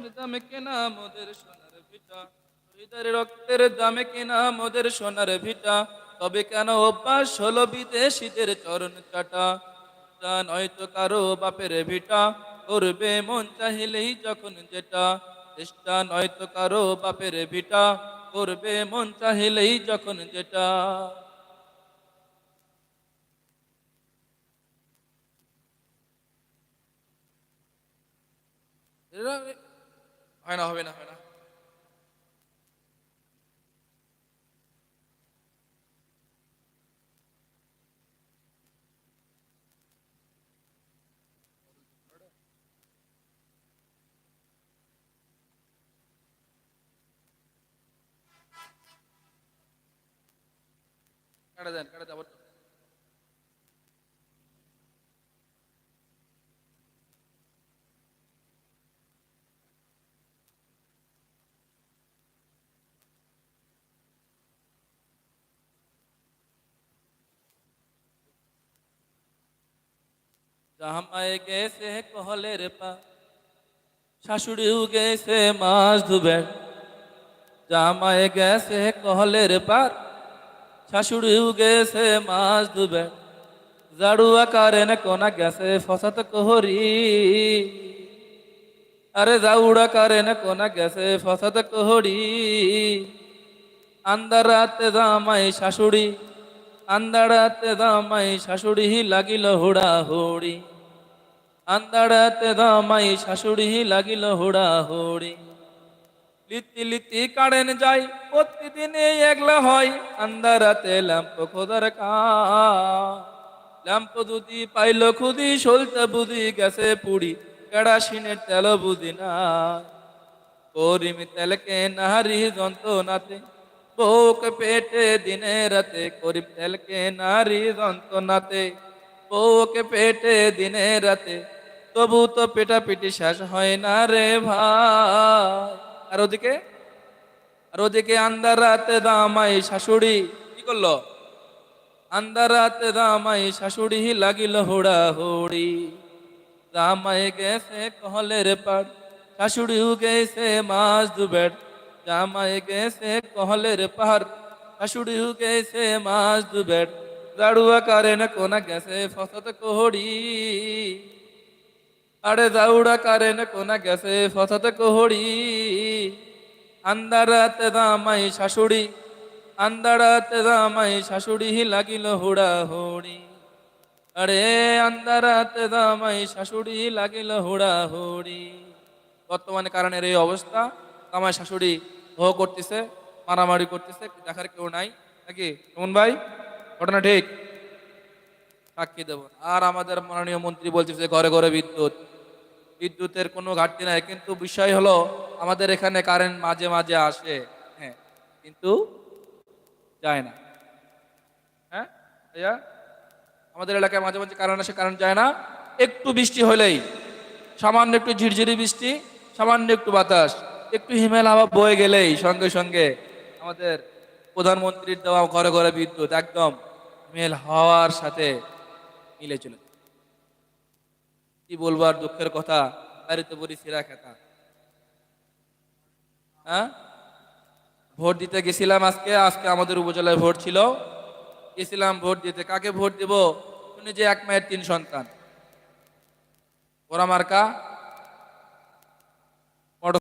রক্তের দামে কেনা মোদের সোনার ভিটা। শহীদের রক্তের দামে কেনা মোদের সোনার ভিটা। তবে কেন অভ্যাস হলো বিদেশিদের চরণ চাটা? তা নয়তো কারও বাপের ভিটা। করবে মন চাহিলেই যখন যেটা। চেষ্টা নয়তো কারও বাপের ভিটা। করবে মন চাহিলেই যখন যেটা। হয় না হবে না হয় না কাটা দেন জামায় গেছে কহলের পা, শাশুড়িও গেছে মাছ ধুবেন জামায় গেছে কহলের পার শাশুড়িও গেছে মাছ ধুবেন জাড়ুয়া কারেন কোনা গেছে ফসাত কোহরি, আরে জাউড়া কারেন কোনা গেছে ফসাত কোহরি। আন্দারাতে জামাই শাশুড়ি আন্দারাতে জামাই শাশুড়ি লাগিল হুড়া হুড়ি আন্দারাতে জামাই শাশুড়ি লাগিল হুড়া হুড়ি। লিতি লিতি কাড়েন যাই প্রতিদিনে একলা হয়। আন্দারাতে ল্যাম্প খোদার কা ল্যাম্প দুদি পাইল খুদি সলতে বুদি গেছে পুড়ি। কেড়াসিনের তেল বুদি না। করিমি তেলকে নাহারি যন্ত্রণাতে। বউকে পেটে দিনে রাতে, করিম তেলকে নারী যন্ত্রণাতে। বউকে পেটে দিনে রাতে তবু তো পেটা পিটি শেষ হয় না রে ভাই। আর ওদিকে? আর ওদিকে আন্দার রাতে দামাই শাশুড়ি, কি করল? আন্দার রাতে দামাই শাশুড়ি লাগিল হুড়া হুড়ি জামাই গেছে কহলের পাড়, শাশুড়িও গেছে মাছ দুবেড়। জামাই গেছে কহলের পাহাড় শাশুড়িও গেছে মাছ দুবেড়। জাড়ুয়া কারেন কোনা গেছে ফসত কোহড়ি। আরে জাউড়া কারেন কোনা গেছে ফসত কোহড়ি। আন্দারাতে দামাই শাশুড়ি আন্দারাতে দামাই শাশুড়ি লাগিল হুড়া হুড়ি। আরে আন্দারাতে দামাই শাশুড়ি লাগিল হুড়া হুড়ি। বর্তমানে কারণের এই অবস্থা আমার শাশুড়ি ভো করতেছে, মারামারি করতেছে, দেখার কেউ নাই, নাকি? কেমন ভাই? ঘটনা ঠিক? সাক্ষী দেব। আর আমাদের মাননীয় মন্ত্রী বলছে যে ঘরে ঘরে বিদ্যুৎ। বিদ্যুতের কোনো ঘাটতি নাই। কিন্তু বিষয় হলো আমাদের এখানে কারেন্ট মাঝে মাঝে আসে। হ্যাঁ কিন্তু যায় না। হ্যাঁ ভাইয়া? আমাদের এলাকায় মাঝে মাঝে কারেন্ট আসে কারেন্ট যায় না। একটু বৃষ্টি হলেই, সামান্য একটু ঝিরঝিরি বৃষ্টি, সামান্য একটু বাতাস, একটু হিমেল হাওয়া বয়ে গেলেই সঙ্গে সঙ্গে আমাদের প্রধানমন্ত্রীর দেওয়া ঘরে ঘরে বিদ্যুৎ, একদম হিমেল হাওয়ার সাথে মিলে চলে কি বলব আর দুঃখের কথা? তো বলি সিরা খেতা। হ্যাঁ? ভোট দিতে গেছিলাম আজকে আজকে আমাদের উপজেলায় ভোট ছিল। গেছিলাম ভোট দিতে। কাকে ভোট দেব? শুনে যে এক মায়ের তিন সন্তান। ওরা মার্কা?